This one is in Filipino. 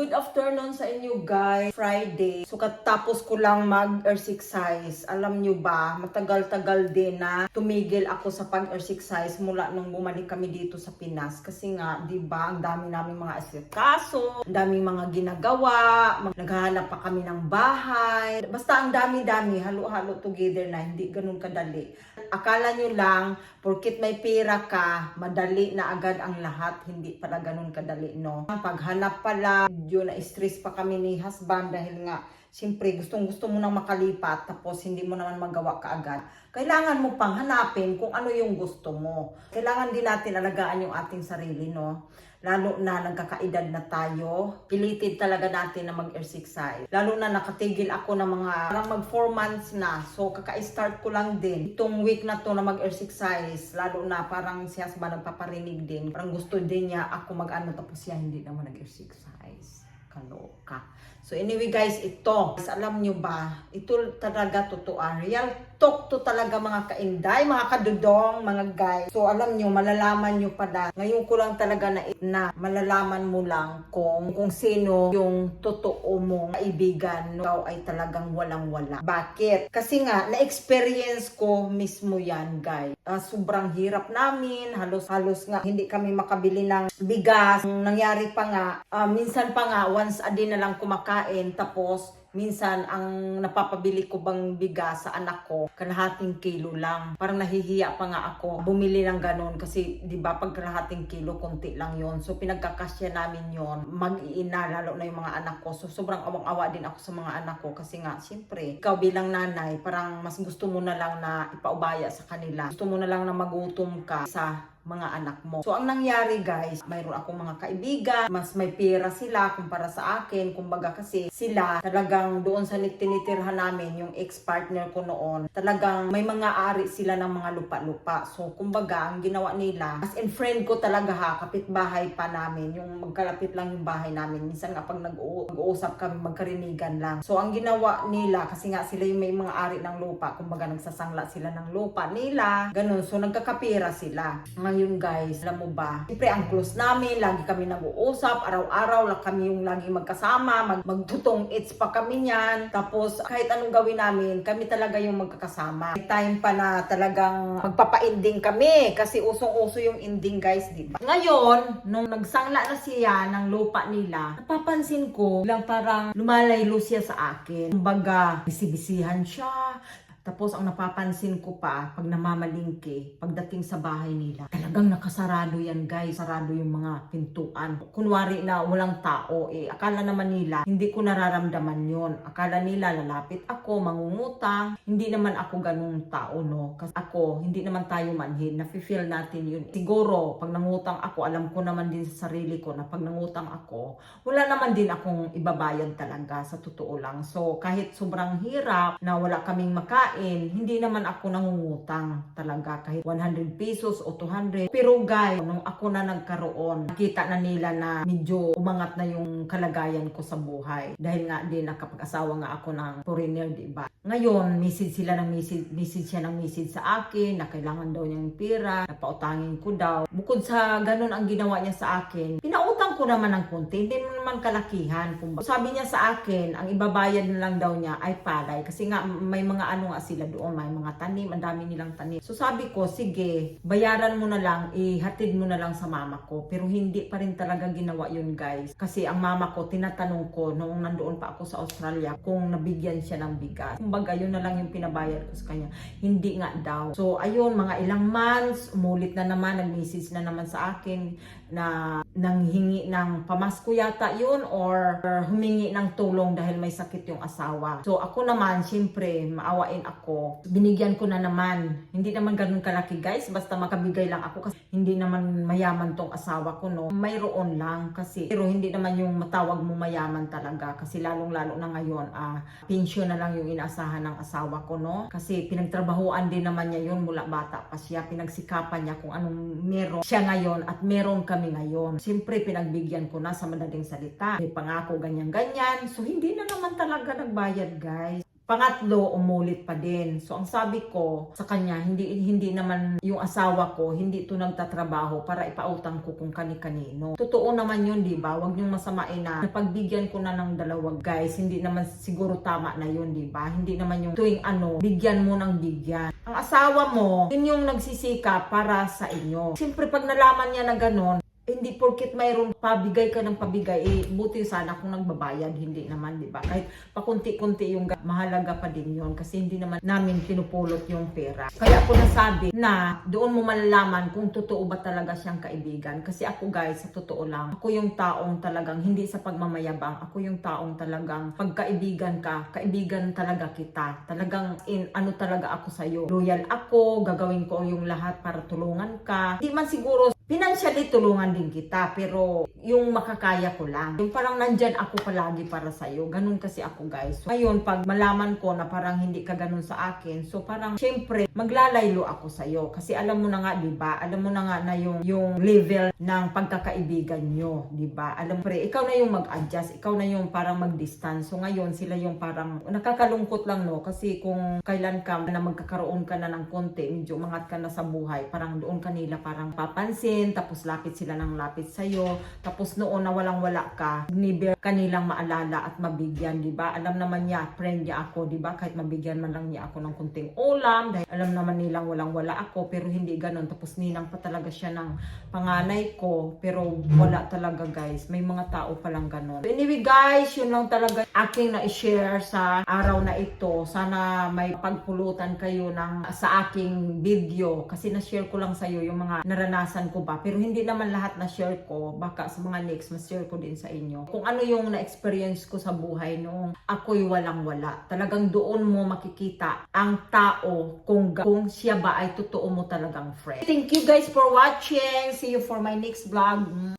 Good afternoon sa inyo guys. Friday. So katapos ko lang mag-exercise. Alam nyo ba, matagal-tagal din na tumigil ako sa pag-exercise mula nung bumalik kami dito sa Pinas. Kasi nga, di ba, ang dami namin mga asikaso, ang daming mga ginagawa, mag- naghahanap pa kami ng bahay. Basta ang dami-dami, halo-halo together na, hindi ganun kadali. Akala nyo lang, porkit may pera ka, madali na agad ang lahat. Hindi pala ganun kadali, no? Paghanap pala, yun na stress pa kami ni husband dahil nga, siyempre, gustong gusto mo nang makalipat, tapos hindi mo naman magawa kaagad. Kailangan mo pang hanapin kung ano yung gusto mo. Kailangan din natin alagaan yung ating sarili, no? Lalo na nagkakaedad na tayo, pilitin talaga natin na mag-exercise. Lalo na nakatigil ako ng mga, parang mag 4 months na. So, kaka-start ko lang din. Itong week na to na mag-exercise, lalo na parang siya ba nagpaparinig din. Parang gusto din niya ako mag-ano, tapos siya hindi naman nag-exercise. Kaloka. So anyway guys, ito, alam nyo ba, ito talaga totoo. ah. Real talk to talaga mga kainday, mga kadudong, mga guys. So alam nyo, malalaman nyo pala. Ngayon ko lang talaga na, na malalaman mo lang kung, kung sino yung totoo mong kaibigan. Ikaw ay talagang walang-wala. Bakit? Kasi nga, na-experience ko mismo yan guys. Ah, sobrang hirap namin, halos-halos nga hindi kami makabili ng bigas. Ang nangyari pa nga, ah, minsan pa nga, once a day na lang kumakain, tapos minsan ang napapabili ko bang bigas sa anak ko, kalahating kilo lang. Parang nahihiya pa nga ako bumili ng ganun kasi 'di ba pag kalahating kilo konti lang yon. So pinagkakasya namin yon. Mag-iina lalo na yung mga anak ko. So sobrang awang-awa din ako sa mga anak ko kasi nga siyempre ikaw bilang nanay parang mas gusto mo na lang na ipaubaya sa kanila. Gusto mo na lang na magutom ka sa mga anak mo. So, ang nangyari guys, mayroon akong mga kaibigan, mas may pera sila kumpara sa akin. Kumbaga kasi sila talagang doon sa tinitirhan namin, yung ex-partner ko noon, talagang may mga ari sila ng mga lupa-lupa. So, kumbaga, ang ginawa nila, as in friend ko talaga ha, kapitbahay pa namin, yung magkalapit lang yung bahay namin. Minsan nga pag nag-u- nag-uusap kami, magkarinigan lang. So, ang ginawa nila, kasi nga sila yung may mga ari ng lupa, kumbaga nagsasangla sila ng lupa nila, ganun. So, nagkakapira sila. Ngayon guys, alam mo ba, siyempre ang close namin, lagi kami nag-uusap, araw-araw lang kami yung lagi magkasama, mag magtutong eats pa kami niyan. Tapos kahit anong gawin namin, kami talaga yung magkakasama. May time pa na talagang magpapa-ending kami kasi usong-uso yung ending guys, di ba? Ngayon, nung nagsangla na siya ng lupa nila, napapansin ko lang parang lumalaylo siya sa akin. Kumbaga, bisibisihan siya, tapos ang napapansin ko pa, pag namamalingke, pagdating sa bahay nila, talagang nakasarado yan guys. Sarado yung mga pintuan. Kunwari na walang tao, eh akala naman nila, hindi ko nararamdaman yon Akala nila lalapit ako, mangungutang. Hindi naman ako ganung tao, no? Kasi ako, hindi naman tayo manhin. Nafe-feel natin yun. Siguro, pag nangutang ako, alam ko naman din sa sarili ko na pag nangutang ako, wala naman din akong ibabayad talaga sa totoo lang. So, kahit sobrang hirap na wala kaming makain, hindi naman ako nangungutang talaga kahit 100 pesos o 200. Pero guys, nung ako na nagkaroon, nakita na nila na medyo umangat na yung kalagayan ko sa buhay. Dahil nga din nakapag-asawa nga ako ng foreigner, di ba? Ngayon, message sila ng message, message siya ng message sa akin na kailangan daw niyang pera, na pautangin ko daw. Bukod sa ganun ang ginawa niya sa akin, ko naman ng konti, hindi naman kalakihan. Kumbaga. Sabi niya sa akin, ang ibabayad na lang daw niya ay palay. Kasi nga may mga ano nga sila doon, may mga tanim, ang dami nilang tanim. So sabi ko, sige, bayaran mo na lang, ihatid mo na lang sa mama ko. Pero hindi pa rin talaga ginawa yun guys. Kasi ang mama ko, tinatanong ko noong nandoon pa ako sa Australia kung nabigyan siya ng bigas. Kumbaga, yun na lang yung pinabayad ko sa kanya. Hindi nga daw. So ayun, mga ilang months, umulit na naman, nag-message na naman sa akin na nanghingi ng pamasko yata yun or, humingi ng tulong dahil may sakit yung asawa. So ako naman, syempre, maawain ako. Binigyan ko na naman. Hindi naman ganun kalaki guys, basta makabigay lang ako kasi hindi naman mayaman tong asawa ko no. Mayroon lang kasi pero hindi naman yung matawag mo mayaman talaga kasi lalong lalo na ngayon ah pension na lang yung inaasahan ng asawa ko no. Kasi pinagtrabahuan din naman niya yun mula bata pa siya. Pinagsikapan niya kung anong meron siya ngayon at meron kami ngayon. Siyempre pinagbigyan ko na sa madaling salita. May pangako ganyan-ganyan. So hindi na naman talaga nagbayad guys Pangatlo, umulit pa din. So ang sabi ko sa kanya, hindi hindi naman yung asawa ko, hindi to nagtatrabaho para ipautang ko kung kani-kanino. Totoo naman yun, di ba? Huwag niyong masamain na napagbigyan ko na ng dalawang guys, hindi naman siguro tama na yun, di ba? Hindi naman yung tuwing ano, bigyan mo ng bigyan. Ang asawa mo, yun yung nagsisika para sa inyo. Siyempre pag nalaman niya na ganon, hindi porket mayroon pabigay ka ng pabigay, eh, buti sana kung nagbabayad, hindi naman, di ba? Kahit pakunti-kunti yung ga- mahalaga pa din yun kasi hindi naman namin pinupulot yung pera. Kaya ako nasabi na doon mo malalaman kung totoo ba talaga siyang kaibigan. Kasi ako guys, sa totoo lang, ako yung taong talagang hindi sa pagmamayabang, ako yung taong talagang pagkaibigan ka, kaibigan talaga kita. Talagang in ano talaga ako sa'yo. Loyal ako, gagawin ko yung lahat para tulungan ka. Hindi man siguro financially tulungan din kita pero yung makakaya ko lang. Yung parang nandyan ako palagi para sa'yo. Ganun kasi ako guys. So, ngayon pag malaman ko na parang hindi ka ganun sa akin so parang syempre maglalaylo ako sa'yo. Kasi alam mo na nga di ba? Alam mo na nga na yung yung level ng pagkakaibigan nyo di ba? Alam pre ikaw na yung mag-adjust. Ikaw na yung parang mag-distance. So ngayon sila yung parang nakakalungkot lang no? Kasi kung kailan ka na magkakaroon ka na ng konti medyo umangat ka na sa buhay parang doon kanila parang papansin tapos lapit sila ng lapit sa'yo tapos noon na walang wala ka never kanilang maalala at mabigyan di ba? Alam naman niya friend niya ako di ba? Kahit mabigyan man lang niya ako ng kunting ulam dahil alam naman nilang walang wala ako pero hindi ganon tapos ninang pa talaga siya ng panganay ko pero wala talaga guys. May mga tao palang ganon anyway guys yun lang talaga aking na-share sa araw na ito. Sana may pagpulutan kayo ng sa aking video. Kasi na-share ko lang sa iyo yung mga naranasan ko ba. Pero hindi naman lahat na share ko. Baka sa mga next ma-share ko din sa inyo. Kung ano yung na-experience ko sa buhay noong ako'y walang wala talagang doon mo makikita ang tao kung kung siya ba ay totoo mo talagang friend. Thank you guys for watching. See you for my next vlog.